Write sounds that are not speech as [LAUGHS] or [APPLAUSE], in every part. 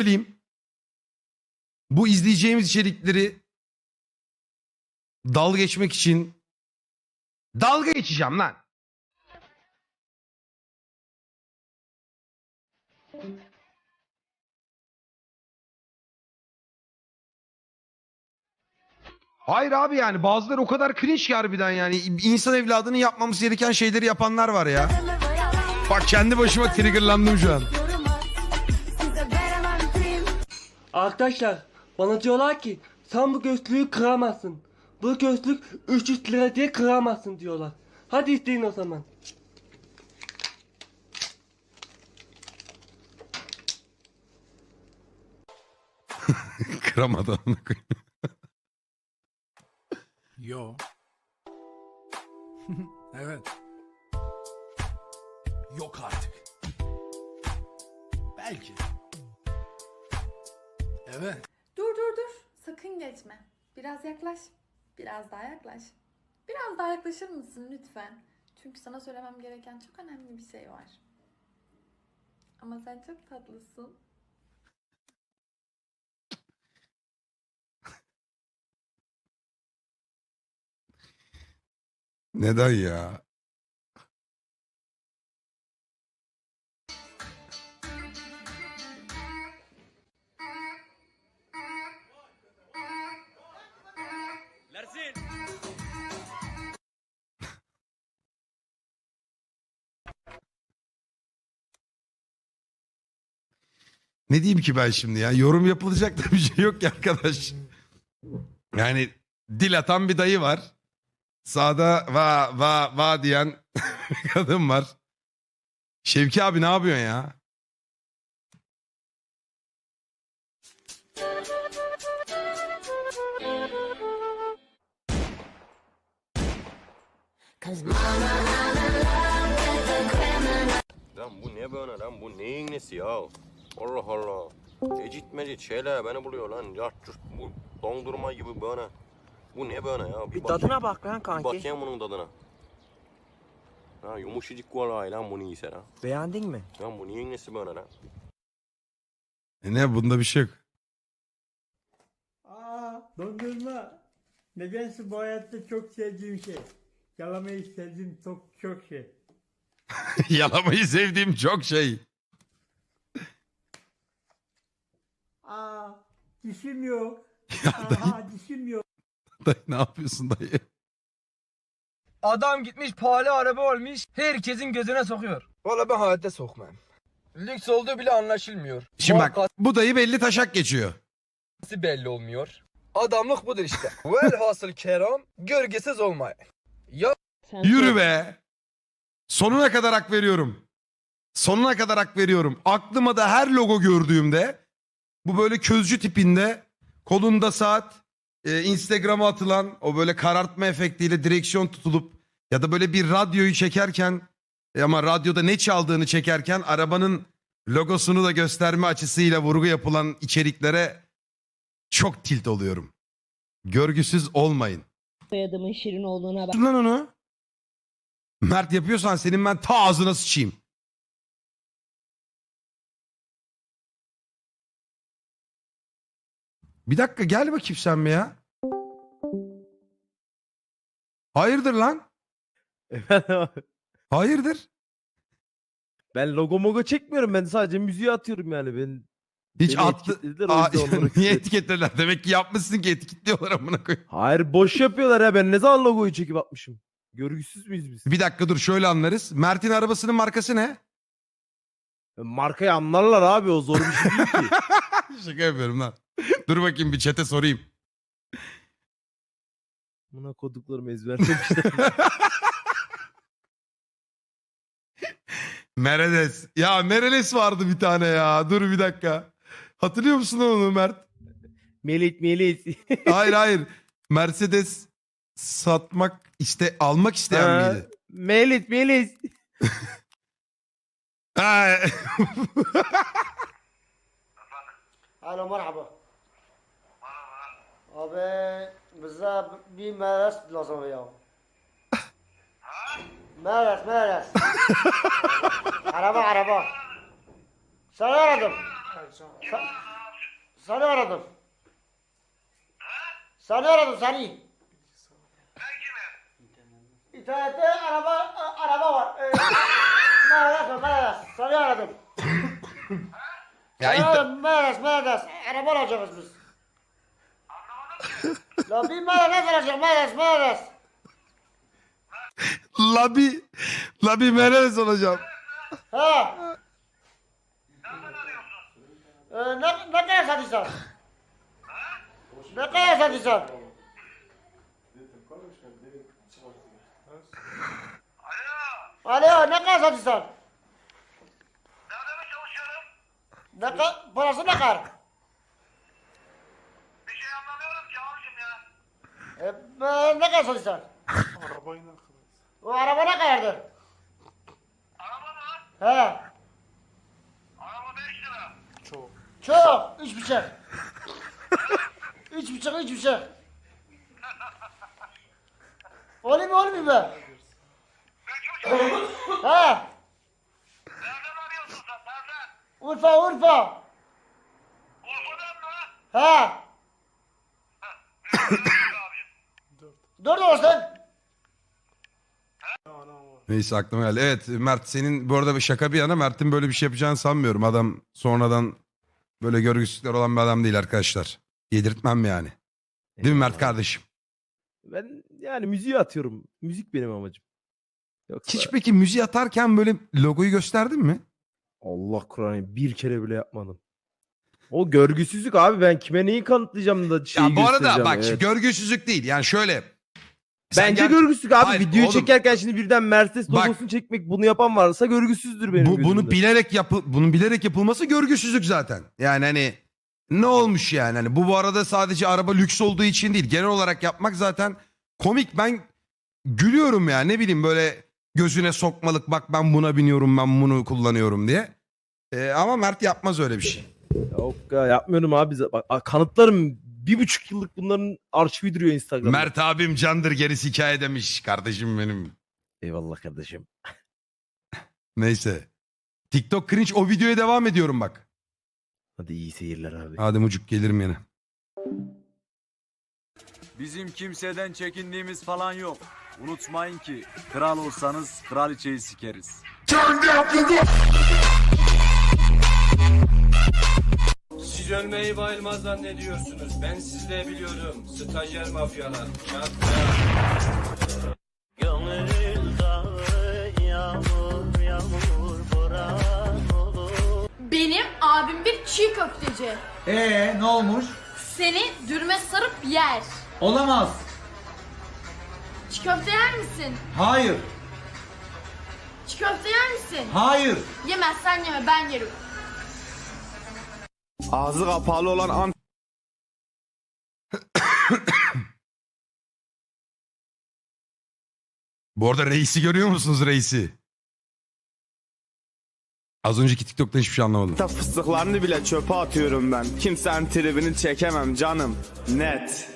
söyleyeyim. Bu izleyeceğimiz içerikleri dalga geçmek için dalga geçeceğim lan. Hayır abi yani bazıları o kadar cringe ki harbiden yani insan evladının yapmamız gereken şeyleri yapanlar var ya. Bak kendi başıma triggerlandım şu an. Arkadaşlar bana diyorlar ki sen bu gözlüğü kıramazsın. Bu gözlük 300 lira diye kıramazsın diyorlar. Hadi isteyin o zaman. [LAUGHS] Koyayım. Yo. [LAUGHS] evet. Yok artık. Belki. Evet. Dur dur dur. Sakın geçme. Biraz yaklaş. Biraz daha yaklaş. Biraz daha yaklaşır mısın lütfen? Çünkü sana söylemem gereken çok önemli bir şey var. Ama sen çok tatlısın. Neden ya? Ne diyeyim ki ben şimdi ya? Yorum yapılacak da bir şey yok ki arkadaş. Yani dil atan bir dayı var. Sağda va va va diyen kadın var. Şevki abi ne yapıyorsun ya? Lan bu ne böyle lan bu neyin nesi ya? Allah Allah. Ecit mecit şeyler beni buluyor lan. Yart cürt bu dondurma gibi böyle. Bu ne böyle ya? Bir bak- tadına bak lan Bir kanki. bakayım bunun tadına. Ha yumuşacık vallahi lan bunu iyiyse lan. Beğendin mi? Lan bu neyin nesi böyle lan? E ne bunda bir şey yok. Aa, dondurma. Nedense bu hayatta çok sevdiğim şey. Yalamayı sevdiğim çok çok şey. [LAUGHS] Yalamayı sevdiğim çok şey. Aa, dişim yok. [LAUGHS] Ya Aha, dişim yok. [LAUGHS] dayı ne yapıyorsun dayı? Adam gitmiş pahalı araba olmuş herkesin gözüne sokuyor. Valla ben hayatta sokmam. Lüks olduğu bile anlaşılmıyor. Şimdi bak bu dayı belli taşak geçiyor. Markası belli olmuyor. Adamlık budur işte. [LAUGHS] Velhasıl keram gölgesiz olmay. Ya Yürü be. Sonuna kadar hak veriyorum. Sonuna kadar hak veriyorum. Aklıma da her logo gördüğümde bu böyle közcü tipinde kolunda saat e, Instagram'a atılan o böyle karartma efektiyle direksiyon tutulup ya da böyle bir radyoyu çekerken e, ama radyoda ne çaldığını çekerken arabanın logosunu da gösterme açısıyla vurgu yapılan içeriklere çok tilt oluyorum. Görgüsüz olmayın. soyadımın Şirin olduğuna bak. Lan onu. Mert yapıyorsan senin ben ta ağzına sıçayım. Bir dakika gel bakayım sen bir ya. Hayırdır lan? Hayırdır? ben logo mogo çekmiyorum ben sadece müziği atıyorum yani ben. Hiç Beni attı. etiketlediler, o Aa, yüzden onları [LAUGHS] niye küfür- etiketlediler? Demek ki yapmışsın ki etiketliyorlar amına koyayım. Hayır boş yapıyorlar ya ben ne zaman logoyu çekip atmışım. Görgüsüz müyüz biz? Bir dakika dur şöyle anlarız. Mert'in arabasının markası ne? Markayı anlarlar abi o zor bir şey değil ki. [LAUGHS] Şaka yapıyorum lan. Dur bakayım bir çete sorayım. Buna koduklarımı ezberlemişler. [LAUGHS] Meredes. Ya Meredes vardı bir tane ya. Dur bir dakika. Hatırlıyor musun onu Mert? Melit Melit. [LAUGHS] Hayır hayır. Mercedes satmak iste almak isteyen Ha, miydi? Melit Melit. Ha. الو مرحبا abi bize bir meres lazım ya. Merhaba, merhaba. araba, araba. Seni aradım. Sa- seni aradım. Seni aradım, seni. İnternette araba, araba var. Ee, merhaba, merhaba. Seni aradım. Ya Seni inter- aradım, merhaba, merhaba. Araba alacağız biz. La bir merhaba alacağım, merhaba, merhaba. Labi. Labi Meres olacağım. Ha. Ee, ne, ne kadar satıyorsun? Ne kadar satıyorsun? Alo, ne kadar satıyorsun? Ne kadar, parası ne kadar? Bir şey anlamıyorum ki abicim E, ne kadar satıyorsun? Arabayı ne kadar? O araba ne kadardır? He. Araba 5 lira. Çok. Çok. Üç buçuk. üç buçuk, üç buçuk. Olayım mı olayım mı be? He. Nereden arıyorsun sen? Nereden? Urfa, Urfa. Urfa'dan mı? He. Dört olsun. Neyse aklıma geldi. Evet Mert senin bu arada bir şaka bir yana Mert'in böyle bir şey yapacağını sanmıyorum. Adam sonradan böyle görgüsüzlükler olan bir adam değil arkadaşlar. Yedirtmem yani. Değil mi Mert kardeşim? Ben yani müziği atıyorum. Müzik benim amacım. Yoksa Hiç peki müziği atarken böyle logoyu gösterdin mi? Allah Kur'an'ı bir kere bile yapmadım. O görgüsüzlük abi ben kime neyi kanıtlayacağım da şeyi ya bu arada göstereceğim, bak evet. görgüsüzlük değil. Yani şöyle. Sen Bence ger- görgüsüzlük abi. Hayır, Videoyu oğlum. çekerken şimdi birden Mercedes Bak. logosunu çekmek bunu yapan varsa görgüsüzdür benim bu, bunu gözümde. bilerek yapı bunun bilerek yapılması görgüsüzlük zaten. Yani hani ne olmuş yani? Hani bu bu arada sadece araba lüks olduğu için değil. Genel olarak yapmak zaten komik. Ben gülüyorum ya ne bileyim böyle gözüne sokmalık bak ben buna biniyorum ben bunu kullanıyorum diye. Ee, ama Mert yapmaz öyle bir şey. Yok ya yapmıyorum abi. Bak, a- kanıtlarım bir buçuk yıllık bunların arşivi duruyor Instagram'da. Mert abim candır gerisi hikaye demiş kardeşim benim. Eyvallah kardeşim. Neyse. TikTok cringe o videoya devam ediyorum bak. Hadi iyi seyirler abi. Hadi mucuk gelirim yine. Bizim kimseden çekindiğimiz falan yok. Unutmayın ki kral olsanız kraliçeyi sikeriz. Siz ölmeyi bayılmaz zannediyorsunuz. Ben sizi de biliyorum. Stajyer mafyalar. Çat Benim abim bir çiğ köfteci. Ee ne olmuş? Seni dürme sarıp yer. Olamaz. Çiğ köfte yer misin? Hayır. Çiğ köfte yer misin? Hayır. Yemezsen yeme ben yerim. Ağzı kapalı olan an Bu arada reisi görüyor musunuz reisi? Az önceki TikTok'tan hiçbir şey anlamadım. fıstıklarını bile çöpe atıyorum ben. Kimsenin tribini çekemem canım. Net.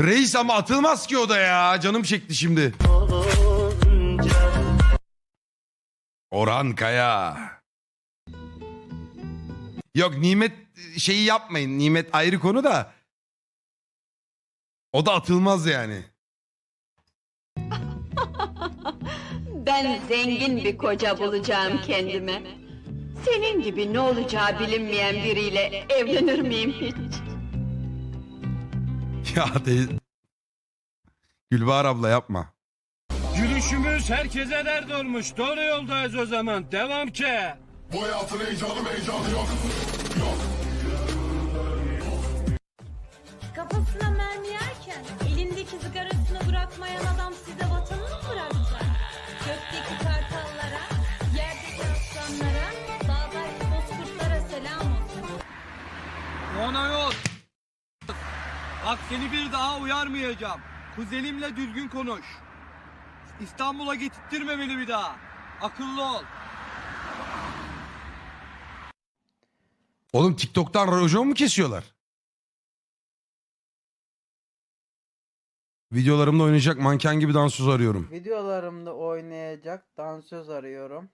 Reis ama atılmaz ki o da ya. Canım çekti şimdi. Orhan Kaya. Yok nimet şeyi yapmayın. Nimet ayrı konu da. O da atılmaz yani. [LAUGHS] Ben zengin bir koca bulacağım kendime. Senin gibi ne olacağı bilinmeyen biriyle evlenir miyim hiç? [LAUGHS] Ya de... Gülbahar abla yapma. Gülüşümüz herkese dert olmuş. Doğru yoldayız o zaman. Devam ki. Kafasına mermi yerken elindeki sigarasını bırakmayan adam size vatanı mı bırakacak? Gökteki kartallara, yerdeki aslanlara, dağdaki bozkurtlara selam olsun. Ona yok. Bak seni bir daha uyarmayacağım. Kuzenimle düzgün konuş. İstanbul'a getirttirme beni bir daha. Akıllı ol. Oğlum TikTok'tan rojon mu kesiyorlar? Videolarımda oynayacak manken gibi dansöz arıyorum. Videolarımda oynayacak dansöz arıyorum.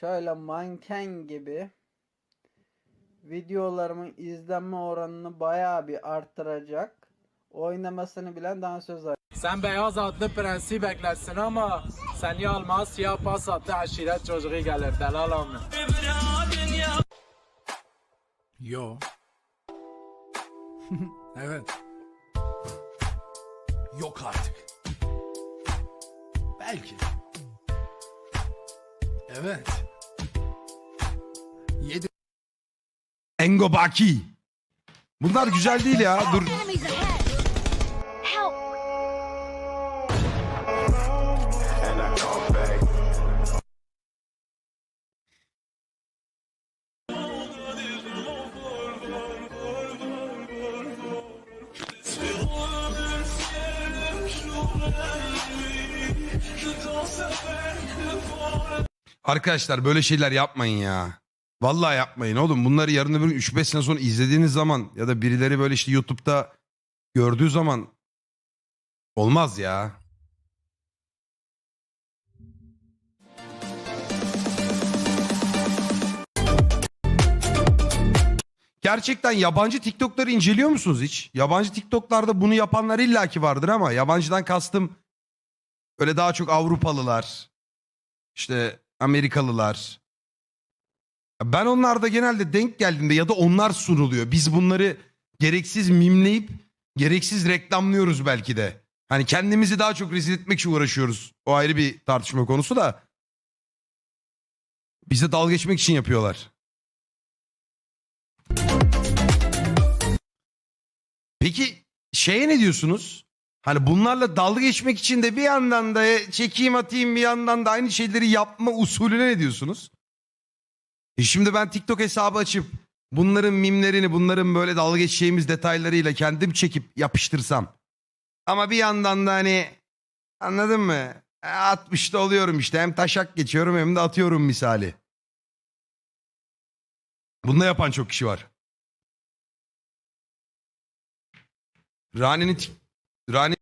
Şöyle manken gibi videolarımın izlenme oranını bayağı bir arttıracak. Oynamasını bilen dansöz arıyorum. Sen beyaz atlı prensi beklersin ama seni almaz siyah pas attı aşiret çocuğu gelir delal amı. Yo. [LAUGHS] evet. Yok artık. Belki. Evet. Yedi. Engo Baki. Bunlar güzel değil ya. Dur. Arkadaşlar böyle şeyler yapmayın ya. Vallahi yapmayın oğlum. Bunları yarın öbür gün 3-5 sene sonra izlediğiniz zaman ya da birileri böyle işte YouTube'da gördüğü zaman olmaz ya. Gerçekten yabancı TikTok'ları inceliyor musunuz hiç? Yabancı TikTok'larda bunu yapanlar illaki vardır ama yabancıdan kastım öyle daha çok Avrupalılar, işte Amerikalılar. Ben onlarda genelde denk geldiğimde ya da onlar sunuluyor. Biz bunları gereksiz mimleyip gereksiz reklamlıyoruz belki de. Hani kendimizi daha çok rezil etmek için uğraşıyoruz. O ayrı bir tartışma konusu da. Bize dalga geçmek için yapıyorlar. Peki şeye ne diyorsunuz? Hani bunlarla dalga geçmek için de bir yandan da çekeyim atayım bir yandan da aynı şeyleri yapma usulüne ne diyorsunuz? E şimdi ben TikTok hesabı açıp bunların mimlerini, bunların böyle dalga geçeceğimiz detaylarıyla kendim çekip yapıştırsam. Ama bir yandan da hani anladın mı? E, 60'da oluyorum işte hem taşak geçiyorum hem de atıyorum misali. Bunu da yapan çok kişi var. Rani'nin Durrani